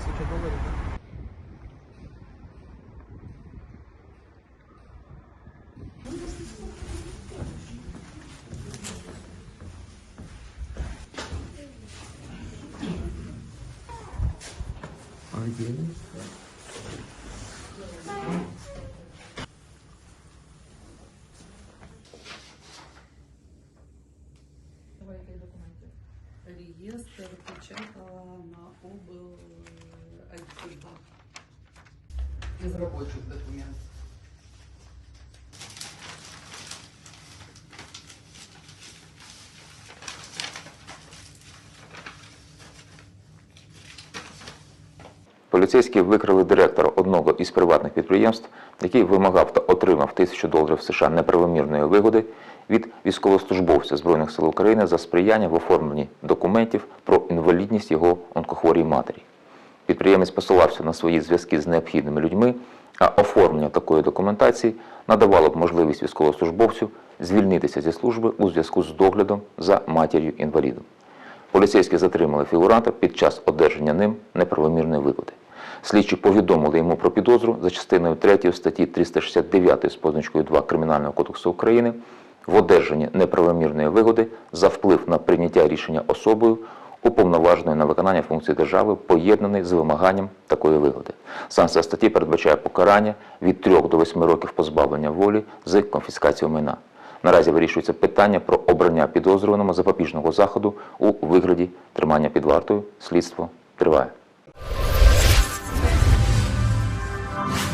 тисяча доларів. А Один. Реєстр печатала на обл. Айтбанк. Із робочих документів. Поліцейські викрили директора одного із приватних підприємств, який вимагав та отримав тисячу доларів США неправомірної вигоди від військовослужбовця Збройних сил України за сприяння в оформленні документів про інвалідність його онкохворій матері. Підприємець посилався на свої зв'язки з необхідними людьми, а оформлення такої документації надавало б можливість військовослужбовцю звільнитися зі служби у зв'язку з доглядом за матір'ю інвалідом. Поліцейські затримали фігуранта під час одержання ним неправомірної вигоди. Слідчі повідомили йому про підозру за частиною 3 статті 369 з позначкою 2 Кримінального кодексу України в одержанні неправомірної вигоди за вплив на прийняття рішення особою, уповноваженою на виконання функцій держави, поєднаний з вимаганням такої вигоди. Санкція статті передбачає покарання від 3 до 8 років позбавлення волі з конфіскацією майна. Наразі вирішується питання про обрання підозрюваному запобіжного заходу у вигляді тримання під вартою. Слідство триває.